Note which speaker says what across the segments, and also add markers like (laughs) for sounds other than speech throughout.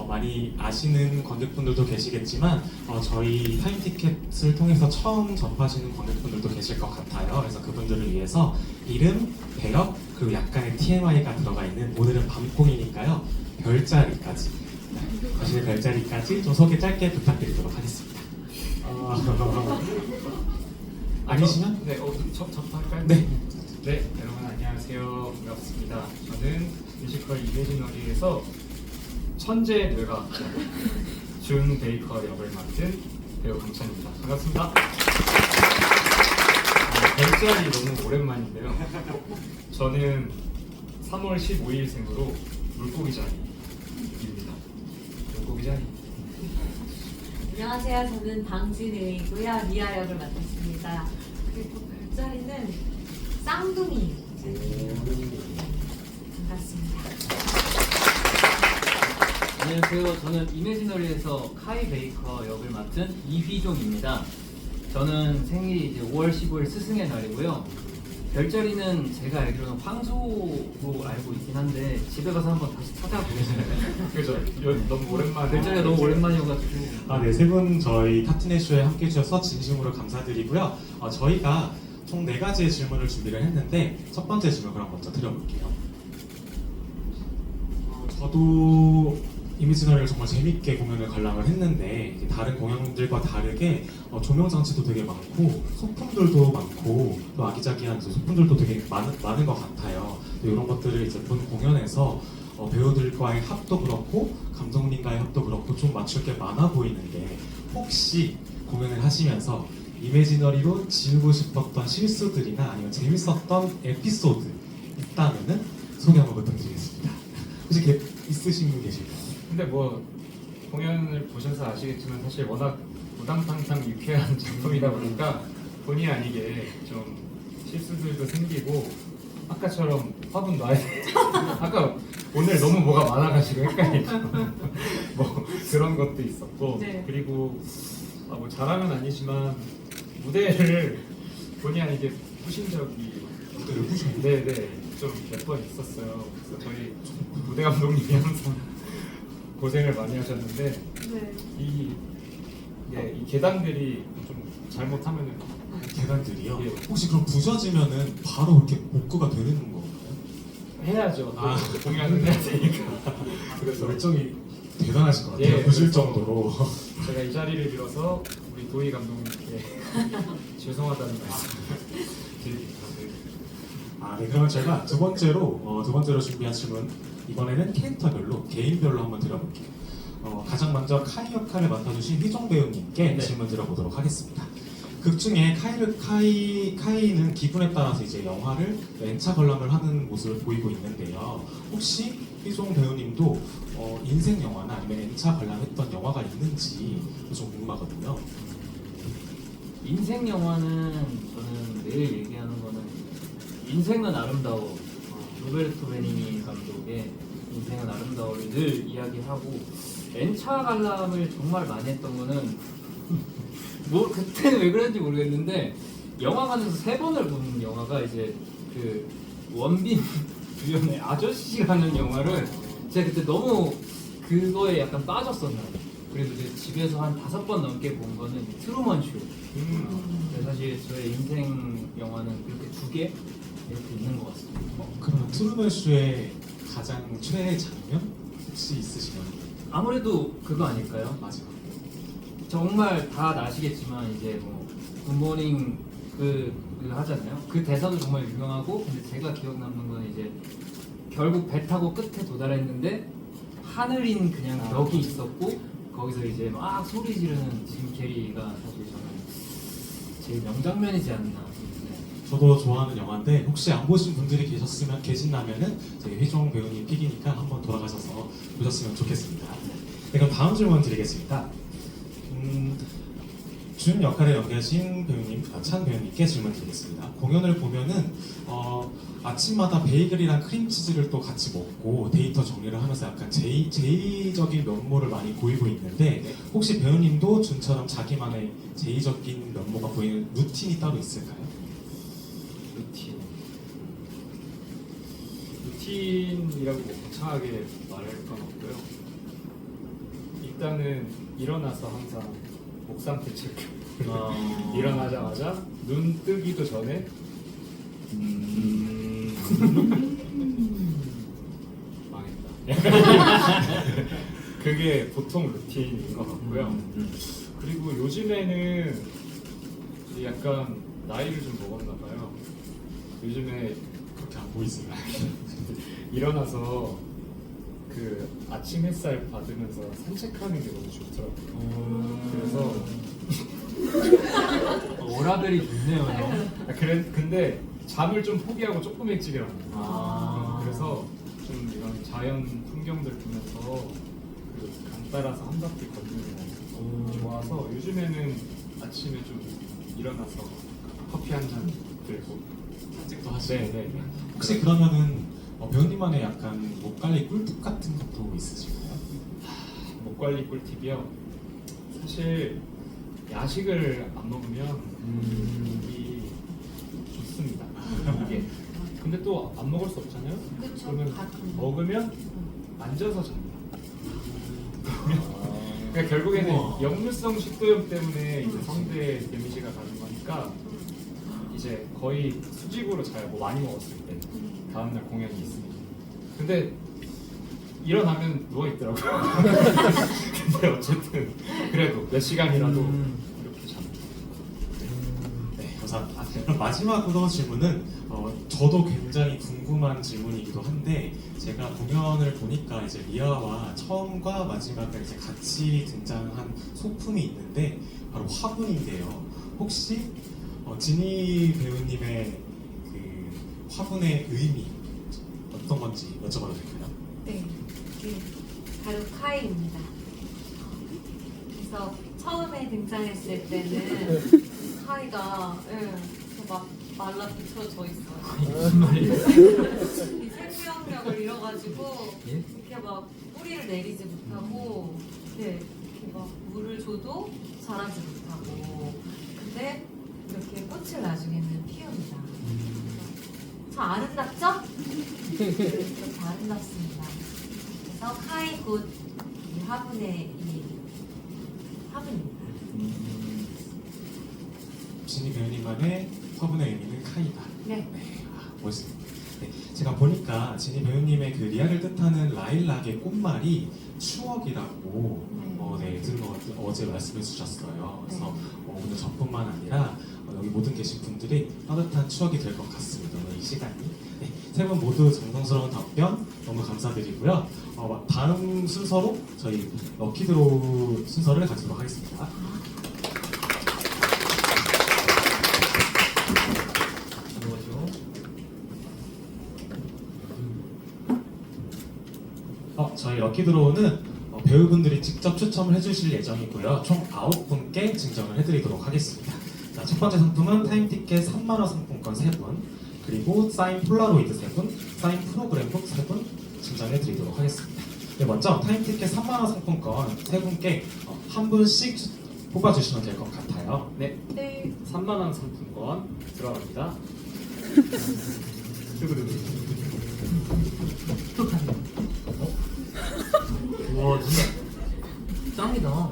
Speaker 1: 어, 많이 아시는 관객분들도 계시겠지만 어, 저희 타임티켓을 통해서 처음 접하시는 관객분들도 계실 것 같아요. 그래서 그분들을 위해서 이름, 배역, 그리고 약간의 TMI가 들어가 있는 오늘은 밤콩이니까요. 별자리까지 네, 거실의 별자리까지 좀 소개 짧게 부탁드리도록 하겠습니다. 어, (laughs) 아니시면?
Speaker 2: 네, 어, 첫, 첫 할까요?
Speaker 1: 네.
Speaker 2: 네, 여러분 안녕하세요. 반갑습니다. 저는 뮤지컬 이메지너리에서 천재 뇌가 준 베이커 역을 맡은 배우 강찬입니다. 반갑습니다. 어, 별자리 너무 오랜만인데요. 저는 3월 15일생으로 물고기 자리입니다. 물고기 자리.
Speaker 3: 안녕하세요. 저는 방진우이고요. 미아 역을 맡았습니다. 그리고 별자리는 쌍둥이. 반갑습니다.
Speaker 4: 안녕하세요. 저는 이매지너리에서 카이 베이커 역을 맡은 이휘종입니다. 저는 생일이 이제 5월 15일 스승의 날이고요. 별자리는 제가 알기로는 황소로 알고 있긴 한데 집에 가서 한번 다시 찾아보겠습니다. (laughs)
Speaker 2: 그죠? 너무 오랜만에.
Speaker 4: 별자리가 너무 오랜만이어가지고
Speaker 1: 아, 네, 세 분 저희 타트넷쇼에 함께 해주셔서 진심으로 감사드리고요. 어, 저희가 총 네 가지의 질문을 준비를 했는데 첫 번째 질문 그럼 먼저 드려볼게요. 어, 저도 이미지널을 정말 재밌게 공연을 관람을 했는데 다른 공연들과 다르게 어, 조명 장치도 되게 많고 소품들도 많고 또 아기자기한 소품들도 되게 많은, 많은 것 같아요. 이런 것들을 이제 본 공연에서 어, 배우들과의 합도 그렇고 감독님과의 합도 그렇고 좀 맞출 게 많아 보이는데 혹시 공연을 하시면서 이미지너리로 지우고 싶었던 실수들이나 아니면 재밌었던 에피소드 있다면은 소개 한번 부탁드리겠습니다. 혹시 게, 있으신 분 계실까요?
Speaker 2: 근데 뭐 공연을 보셔서 아시겠지만 사실 워낙 우당탕탕 유쾌한 (laughs) 작품이다 보니까 본의 아니게 좀 실수들도 생기고 아까처럼 화분 놔야 돼. (laughs) 아까 오늘 너무 뭐가 많아가지고 헷갈리죠. (laughs) 뭐 그런 것도 있었고
Speaker 3: 네.
Speaker 2: 그리고 아, 뭐 자랑은 아니지만 무대를 본의 아니게 부신 적이 네네 좀 몇 번 있었어요. 그래서 저희 무대 감독님이 항상 고생을 많이 하셨는데
Speaker 3: 네.
Speaker 2: 이, 예, 이 계단들이 좀 잘못하면은
Speaker 1: 계단들이요?
Speaker 2: 예.
Speaker 1: 혹시 그럼 부서지면은 바로 이렇게 복구가 되는 건가요?
Speaker 2: 해야죠.
Speaker 1: 아.
Speaker 2: 또 공연은 해야 되니까.
Speaker 1: 그래서 열정이 대단하신 것 같아요.
Speaker 2: 예,
Speaker 1: 부실
Speaker 2: 그래서
Speaker 1: 정도로.
Speaker 2: 제가 이 자리를 빌어서 우리 도희 감독님께 (laughs) 죄송하다는 말씀 드립니다.
Speaker 1: 아, 네. 그러면 제가 두 번째로 어, 두 번째로 준비한 질문 이번에는 캐릭터별로 개인별로 한번 드려볼게요. 어, 가장 먼저 카이 역할을 맡아주신 휘종 배우님께
Speaker 4: 네.
Speaker 1: 질문 드려보도록 하겠습니다. 극 중에 카이를 카이 카이는 기분에 따라서 이제 영화를 연차 관람을 하는 모습을 보이고 있는데요. 혹시 휘종 배우님도 어, 인생 영화나 아니면 연차 관람했던 영화가 있는지 좀 궁금하거든요.
Speaker 4: 인생 영화는 저는 매일 얘기하는 거는 인생은 아름다워 어, 로베르토 베니니 감독의 인생은 아름다워를 늘 이야기하고 N차 관람을 정말 많이 했던 거는 (laughs) 뭐 그때는 왜 그랬는지 모르겠는데 영화관에서 세 번을 본 영화가 이제 그 원빈 (laughs) 주연의 아저씨라는 영화를 제가 그때 너무 그거에 약간 빠졌었나요. 그래서 이제 집에서 한 다섯 번 넘게 본 거는 트루먼 쇼.
Speaker 2: 음,
Speaker 4: 근데 사실 저의 인생 영화는 그렇게 두 개 이렇게 있는 것 같습니다.
Speaker 1: 어, 그러면 트루먼 쇼의 가장 최애 장면 혹시 있으시면
Speaker 4: 아무래도 그거 아닐까요?
Speaker 1: 마지막.
Speaker 4: 정말 다 아시겠지만 이제 뭐 굿모닝 그, 그 하잖아요. 그 대사도 정말 유명하고 근데 제가 기억 남는 건 이제 결국 배 타고 끝에 도달했는데 하늘인 그냥
Speaker 1: 아.
Speaker 4: 벽이 있었고 거기서 이제 막 소리 지르는 짐 캐리가 사실 저는 제일 명장면이지 않나. 네.
Speaker 1: 저도 좋아하는 영화인데 혹시 안 보신 분들이 계셨으면 계신다면은 저희 휘종 배우님 픽이니까 한번 돌아가셔서 보셨으면 좋겠습니다. 네, 그럼 다음 질문 드리겠습니다. 음, 준 역할을 연기하신 배우님, 아, 찬 배우님께 질문 드리겠습니다. 공연을 보면은 어, 아침마다 베이글이랑 크림치즈를 또 같이 먹고 데이터 정리를 하면서 약간 제이, 제이적인 면모를 많이 보이고 있는데 혹시 배우님도 준처럼 자기만의 제이적인 면모가 보이는 루틴이 따로 있을까요?
Speaker 2: 루틴. 루틴이라고 뭐 거창하게 말할 건 없고요. 일단은 일어나서 항상 목 상태 체크.
Speaker 4: 아. (laughs)
Speaker 2: 일어나자마자 눈 뜨기도 전에
Speaker 4: 음.
Speaker 2: 망했다. (laughs) 그게 보통 루틴인 것 같고요.
Speaker 4: 음.
Speaker 2: 그리고 요즘에는 이제 약간 나이를 좀 먹었나 봐요. 요즘에
Speaker 1: 그렇게 안 보이세요?
Speaker 2: 일어나서 그 아침 햇살 받으면서 산책하는 게 너무 좋더라고요. 그래서 (laughs)
Speaker 4: 오라벨이 좋네요.
Speaker 2: 아, 그래 근데 잠을 좀 포기하고 조금 일찍 일어나요.
Speaker 4: 아.
Speaker 2: 그래서 좀 이런 자연 풍경들 보면서 그강 따라서 한 바퀴 걷는 게 좋아서 요즘에는 아침에 좀 일어나서 커피 한 잔 들고
Speaker 1: 산책도 하시고.
Speaker 2: 네, 네.
Speaker 1: 혹시 그러면은 어, 배우님만의 약간 목 관리 꿀팁 같은 것도 있으실까요?
Speaker 2: 목 관리 꿀팁이요. 사실 야식을 안 먹으면
Speaker 4: 음.
Speaker 2: 목이 좋습니다. 이게 근데 또 안 먹을 수 없잖아요.
Speaker 3: 그쵸,
Speaker 2: 그러면
Speaker 3: 가끔.
Speaker 2: 먹으면 앉아서 잡니다. 그러니까 결국에는
Speaker 1: 우와.
Speaker 2: 역류성 식도염 때문에 이제 성대 데미지가 가는 거니까 이제 거의 수직으로 자요. 뭐 많이 먹었을 때 다음날 공연이 있으니까. 근데 일어나면 누워 있더라고요. (laughs) 근데 어쨌든 그래도 몇 시간이라도
Speaker 4: 음.
Speaker 2: 이렇게 잡니다.
Speaker 1: 네, 감사합니다. 그럼 마지막으로 질문은 어, 저도 굉장히 궁금한 질문이기도 한데 제가 공연을 보니까 이제 리아와 처음과 마지막에 이제 같이 등장한 소품이 있는데 바로 화분인데요. 혹시 어, 지니 배우님의 그 화분의 의미 어떤 건지 여쭤봐도 될까요?
Speaker 3: 네, 그 바로 카이입니다. 그래서 처음에 등장했을 때는 (laughs) 카이가 예, 막 말라 비춰져 있어요.
Speaker 4: 무슨 말이에요?
Speaker 3: 이 생명력을 잃어가지고
Speaker 4: 예?
Speaker 3: 이렇게 막 뿌리를 내리지 못하고 이렇게, 이렇게 막 물을 줘도 자라지 못하고 근데 꽃을 나중에는 피웁니다. 참 아름답죠? 이렇게 아름답습니다. 그래서 카이 곧이 화분의 이 화분입니다.
Speaker 1: 지니 배우님만의 화분의 의미는 카이다.
Speaker 3: 네.
Speaker 1: 네, 아, 멋있습니다. 네, 제가 보니까 지니 배우님의 그 리아를 뜻하는 라일락의 꽃말이 추억이라고
Speaker 3: 네.
Speaker 1: 어, 네, 들은 것 같- 어제 말씀해 주셨어요. 그래서
Speaker 3: 네.
Speaker 1: 어, 오늘 저뿐만 아니라 어, 여기 모든 계신 분들이 따뜻한 추억이 될 것 같습니다. 이 시간이. 네, 세분 모두 정성스러운 답변 너무 감사드리고요. 어, 다음 순서로 저희 럭키드로우 순서를 가지도록 하겠습니다. 어, 저희 럭키드로우는 어, 배우분들이 직접 추첨을 해주실 예정이고요. 총 9분께 증정을 해드리도록 하겠습니다. 자, 첫 번째 상품은 타임티켓 3만원 상품권 3분, 그리고 사인 폴라로이드 3분, 사인 프로그램북 3분 증정해 드리도록 하겠습니다. 네, 먼저 타임티켓 3만원 상품권 3분께 어, 한 분씩 추- 뽑아주시면 될 것 같아요.
Speaker 2: 네,
Speaker 3: 네.
Speaker 2: 3만 원 상품권 들어갑니다.
Speaker 4: 와 진짜 짱이다.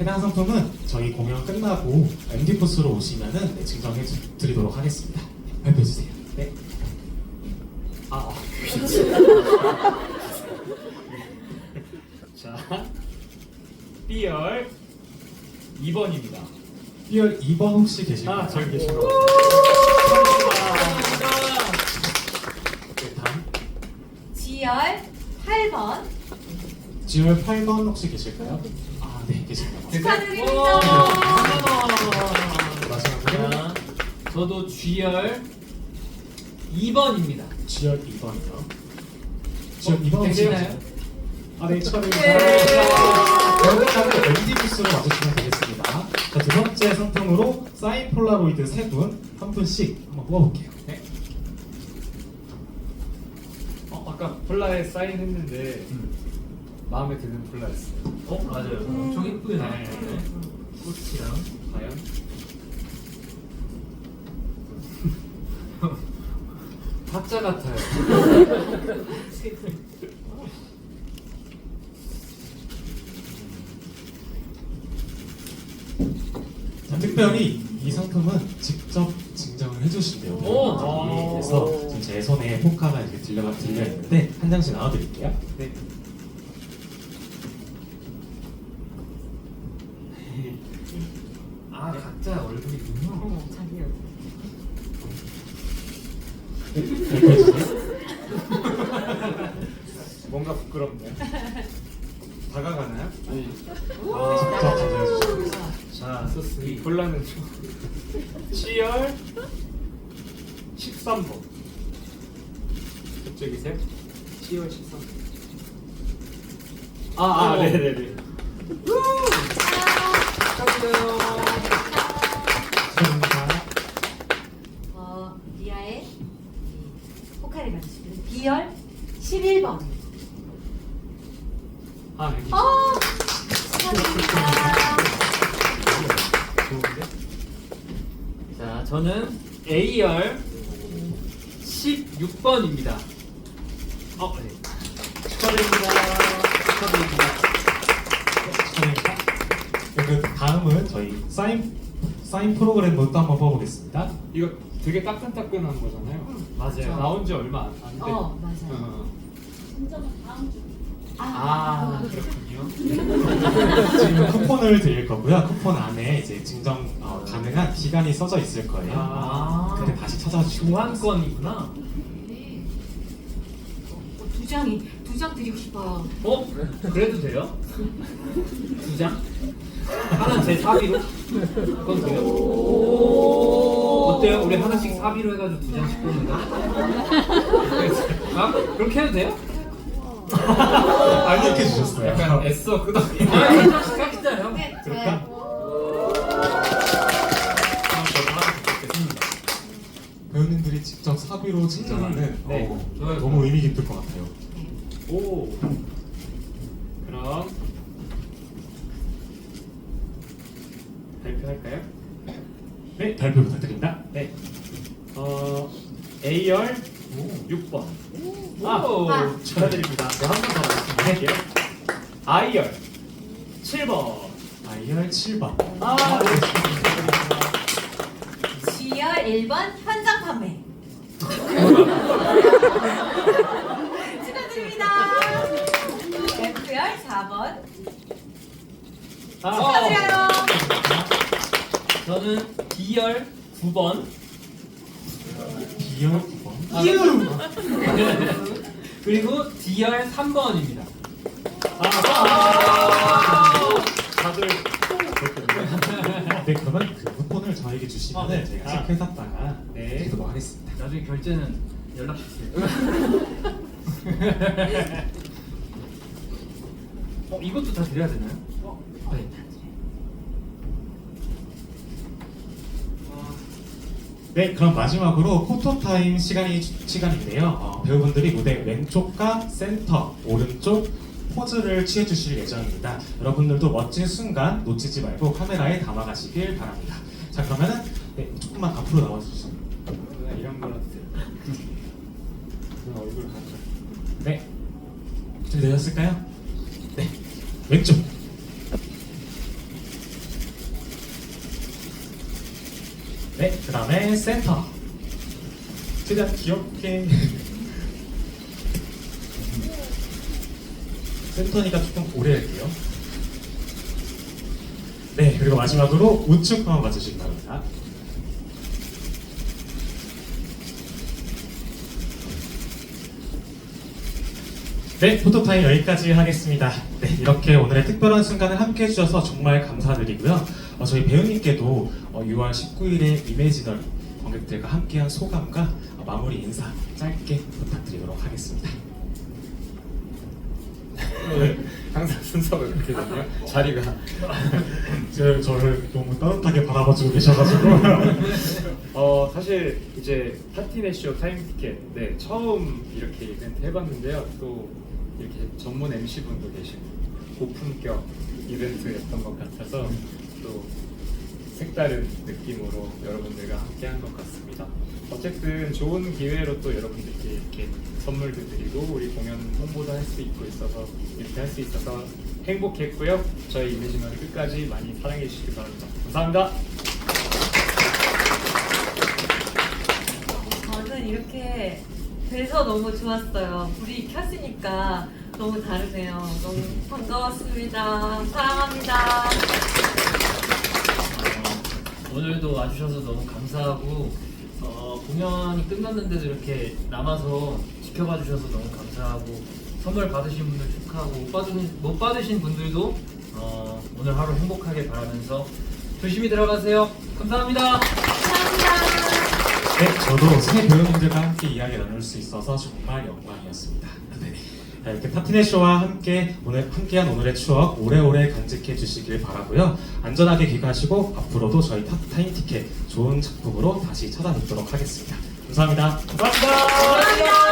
Speaker 1: 해당 상품은 저희 공연 끝나고 MD 부스로 오시면은 네, 증정해 주- 드리도록 하겠습니다. 네, 발표해 주세요. 네.
Speaker 2: 아, 아. (laughs) 자, B열 2번입니다.
Speaker 1: B열 2번 혹시 계실까요?
Speaker 2: 아, 저기 계시고.
Speaker 1: 네, 다음.
Speaker 3: G열 8번
Speaker 1: G열 8번 혹시 계실까요? 아, 네, 계십니다.
Speaker 3: 축하드립니다.
Speaker 1: 마지막으로
Speaker 4: 자, 저도 G열 2번입니다.
Speaker 1: G열 2번이요. G열 2번 혹시
Speaker 4: 되시나요?
Speaker 1: 계실까요? 아, 네,
Speaker 3: 예.
Speaker 1: 축하드립니다. 여러분들 MD 부스로 와주시면 되겠습니다. 자, 두 번째 상품으로 사인 폴라로이드 세 분, 한 분씩 한번 뽑아볼게요.
Speaker 2: 네. 어, 아까 폴라에 사인했는데 마음에 드는 폴라였어요.
Speaker 4: 어 맞아요. 엄청 예쁘게
Speaker 2: 네.
Speaker 4: 나왔네. 꽃이랑
Speaker 2: 과연? (laughs)
Speaker 4: 가짜 같아요. (laughs)
Speaker 1: 자, 특별히 이 상품은 직접 증정을 해주신대요.
Speaker 4: 오!
Speaker 1: 그래서 지금 제 손에 포카가 이렇게 들려 들려 있는데 한 장씩 나눠드릴게요.
Speaker 2: 네.
Speaker 4: 아 각자 얼굴이군요.
Speaker 3: 자기요.
Speaker 1: 이렇게 해주세요.
Speaker 2: 뭔가 부끄럽네요. 다가가나요? 아니.
Speaker 1: 주시면
Speaker 2: 자, 이 곤란은 좀 7월 13번. 저쪽이세요? 10월 13번. 아, 아,
Speaker 4: 어.
Speaker 2: 네네네.
Speaker 3: 11번.
Speaker 2: 아.
Speaker 3: 어, 축하드립니다.
Speaker 2: 좋은데?
Speaker 4: 자, 저는 A열 16번입니다. 어, 네. 축하드립니다. 축하드립니다.
Speaker 1: 축하드립니다. 네, 그 다음은 저희 사인 사인 프로그램도 또 한번 뽑아보겠습니다.
Speaker 2: 이거 되게 따끈따끈한 거잖아요.
Speaker 4: 맞아요.
Speaker 2: 나온 지 얼마 안 돼.
Speaker 3: 어, 맞아요.
Speaker 2: 어.
Speaker 3: 아,
Speaker 2: 아, 그렇군요. (laughs)
Speaker 1: 지금 쿠폰을 드릴 거고요. 쿠폰 안에 이제 증정 어, 가능한 기간이 써져 있을 거예요.
Speaker 4: 아.
Speaker 1: 그때 다시 찾아주시면
Speaker 4: 교환권이구나.
Speaker 3: 네. 어, 두 장이 두 장 드리고 싶어요.
Speaker 4: 어? 그래도 돼요? 두 장? 하나는 제 사비로? 그건 돼요? 어때요? 우리 하나씩 사비로 해가지고 두 장씩 뽑는 거? (laughs) 아? 그렇게 해도 돼요?
Speaker 1: 아, 이렇게 주셨어요.
Speaker 2: 약간 애써 끄덕이.
Speaker 4: 아, 시작했잖아요.
Speaker 3: 네,
Speaker 2: 그럴까?
Speaker 1: 배우님들이 직접 사비로 증정하는
Speaker 2: 음, 네.
Speaker 1: 어,
Speaker 2: 좋아요.
Speaker 1: 너무 의미 깊을 것 같아요.
Speaker 2: 오. 그럼 발표할까요?
Speaker 1: 네, 발표 부탁드립니다.
Speaker 2: 네. 어, A열 6번. 아,
Speaker 3: 아.
Speaker 2: 축하드립니다. 네, 한번더 말씀드릴게요. I열 7번.
Speaker 1: 아이열 7번.
Speaker 2: 아, 네.
Speaker 3: G열 1번 현장 판매. (laughs) 축하드립니다. F열 4번.
Speaker 2: 아,
Speaker 3: 축하드려요.
Speaker 4: 저는 B열 9번.
Speaker 1: B열 9번.
Speaker 4: 그리고 D열 3번입니다.
Speaker 2: 아, 다들.
Speaker 1: 네, 그러면 그 쿠폰을 저에게 주시면
Speaker 4: 아, 네.
Speaker 1: 제가
Speaker 2: 아.
Speaker 1: 체크해놨다가
Speaker 2: 네.
Speaker 1: 드리도록 하겠습니다.
Speaker 4: 나중에 결제는 연락 주세요. (laughs) 어, 이것도 다 드려야 되나요? 어, 네.
Speaker 1: 네, 그럼 마지막으로 포토타임 시간이 시간인데요. 어, 배우분들이 무대 왼쪽과 센터, 오른쪽 포즈를 취해 주실 예정입니다. 여러분들도 멋진 순간 놓치지 말고 카메라에 담아가시길 바랍니다. 자, 그러면은 네, 조금만 앞으로 나와 주시면.
Speaker 2: 누나 이런 거라도 돼요. 누나 얼굴 가져.
Speaker 1: 네, 준비되셨을까요? 네, 왼쪽. 네, 그 다음에 센터. 최대한 귀엽게. (laughs) 센터니까 조금 오래 할게요. 네, 그리고 마지막으로 우측 한번 봐주시기 바랍니다. 네, 포토타임 여기까지 하겠습니다. 네, 이렇게 오늘의 특별한 순간을 함께 해주셔서 정말 감사드리고요. 어, 저희 배우님께도 어, 6월 19일에 이매지널 관객들과 함께한 소감과 어, 마무리 인사 짧게 부탁드리도록 하겠습니다.
Speaker 2: 네. 항상 순서가 그렇게 되네요. 자리가.
Speaker 1: 저, 저를 너무 따뜻하게 바라봐주고 계셔가지고 (laughs)
Speaker 2: 어 사실 이제 파티네쇼 타임 티켓 네 처음 이렇게 이벤트 해봤는데요 또 이렇게 전문 MC 분도 계시고 고품격 이벤트였던 것 같아서 또 색다른 느낌으로 여러분들과 함께 한 것 같습니다. 어쨌든 좋은 기회로 또 여러분들께 이렇게 선물도 드리고 우리 공연 홍보도 할 수 있고 있어서 이렇게 할 수 있어서 행복했고요. 저희 이미지널 끝까지 많이 사랑해 주시기 바랍니다. 감사합니다.
Speaker 3: 저는 이렇게 돼서 너무 좋았어요. 불이 켰으니까 너무 다르네요. 너무 반가웠습니다. 사랑합니다.
Speaker 4: 어, 오늘도 와주셔서 너무 감사하고 어, 공연이 끝났는데도 이렇게 남아서 지켜봐 주셔서 너무 감사하고 선물 받으신 분들 축하하고 못 받으신, 못 받으신 분들도 어, 오늘 하루 행복하게 바라면서 조심히 들어가세요. 감사합니다.
Speaker 3: 감사합니다.
Speaker 1: 네, 저도 새 배우님들과 함께 이야기 나눌 수 있어서 정말 영광이었습니다. 네. 자, 이렇게 파티네 쇼와 함께 오늘 함께한 오늘의 추억 오래오래 간직해 주시길 바라고요. 안전하게 귀가하시고 앞으로도 저희 타, 타임 티켓 좋은 작품으로 다시 찾아뵙도록 하겠습니다. 감사합니다.
Speaker 2: 감사합니다.
Speaker 3: 감사합니다.